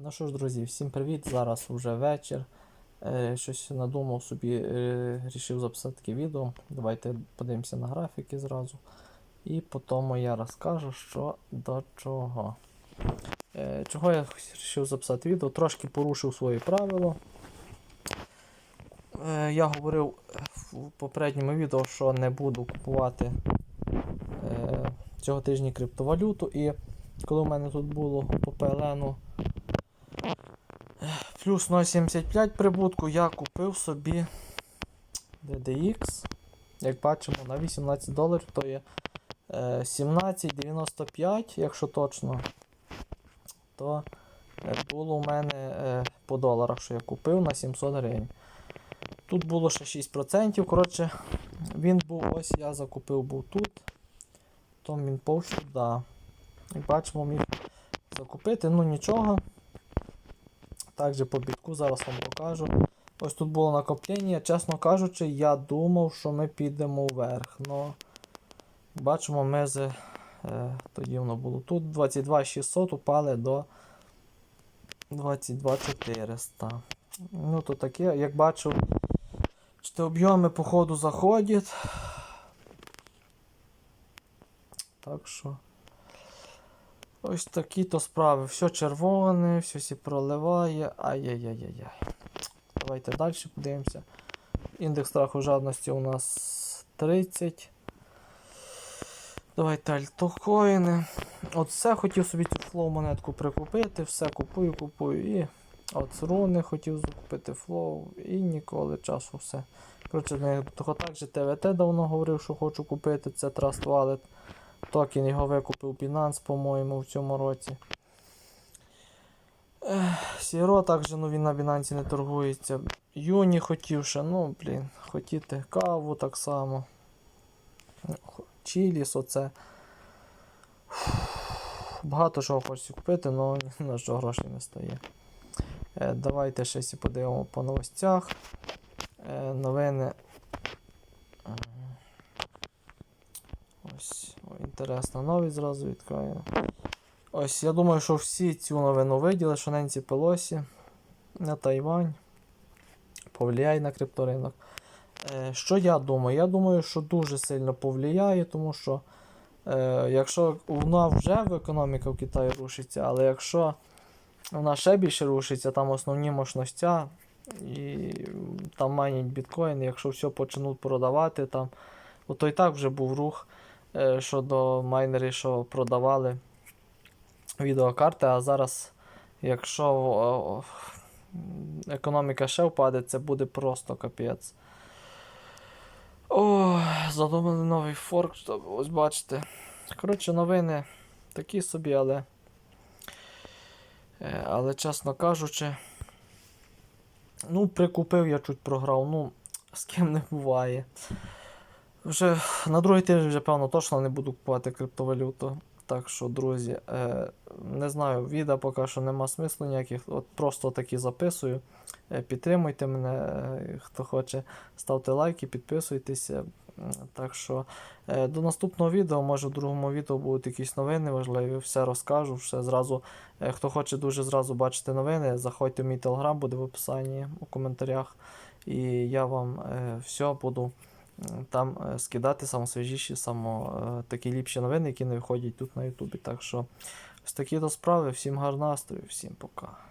Ну що ж, друзі, всім привіт! Зараз вже вечір. Е, щось надумав собі, е, рішив записати таке відео. Давайте подивимося на графіки зразу. І потім я розкажу, що до чого. Е, чого я вирішив записати відео? Трошки порушив свої правила. Е, я говорив в попередньому відео, що не буду купувати цього тижня криптовалюту. І коли в мене тут було по PLN плюс 0,75 прибутку, я купив собі DDX. Як бачимо, на 18 доларів, то є е, 17,95, якщо точно, то е, було у мене е, по доларах, що я купив на 700 гривень. Тут було ще 6%. Коротше, він був ось я закупив був тут. То він повз сюди. Як бачимо, міг закупити, ну нічого. Також по бітку зараз вам покажу. Ось тут було накоплення. Чесно кажучи, я думав, що ми підемо вверх. Но бачимо, ми з, е, тоді воно було тут 22600 упали до 22400. Ну, то таке, як бачу, що об'єми по ходу заходять. Так що. Ось такі то справи. Все червоне, все сі проливає. Ай-яй-яй-яй. Давайте далі подивимося. Індекс страху жадності у нас 30. Давайте альтокоїни. Все хотів собі цю флоу монетку прикупити, все купую, купую. І от руни хотів закупити флоу і ніколи часу все. Коротше, так же ТВТ давно говорив, що хочу купити. Це Trust Wallet. Токен його викупив Binance, по-моєму, в цьому році. Сіро також ну, на Binance не торгується. Юні хотів ну, блін, хотіти каву так само. Чіліс, оце. Багато чого хочеться купити, але на що грошей не стає. Е, давайте ще сі подивимо по новостях. Е, новини. Ось, о, інтересна новість зразу відкрию. Ось, я думаю, що всі цю новину виділи, що Ненсі Пелосі на Тайвань повлияє на крипторинок. Е, що я думаю? Я думаю, що дуже сильно повлияє, тому що е, якщо вона вже в економіка в Китаї рушиться, але якщо вона ще більше рушиться, там основні мощностя, і там майнять біткоін, якщо все почнуть продавати, там, то і так вже був рух щодо майнерів, що продавали відеокарти, а зараз, якщо економіка ще впаде, це буде просто капець. О, задумали новий форк, ось бачите. Коротше, новини такі собі, але. е, Але, чесно кажучи, ну, прикупив я чуть програв, ну, з ким не буває. Вже на другий тиждень вже, певно, точно не буду купувати криптовалюту. Так що, друзі, е, не знаю, відео поки що нема смислу ніяких. От просто такі записую. Е, підтримуйте мене, е, хто хоче, ставте лайки, підписуйтеся. Так що до наступного відео, може в другому відео будуть якісь новини важливі, все розкажу. Все зразу, хто хоче дуже зразу бачити новини, заходьте в мій телеграм, буде в описанні у коментарях. І я вам все буду там е, скидати самосвіжіші, само е, такі ліпші новини, які не виходять тут на Ютубі. Так що ось такі до справи. Всім гарного настрою, всім пока.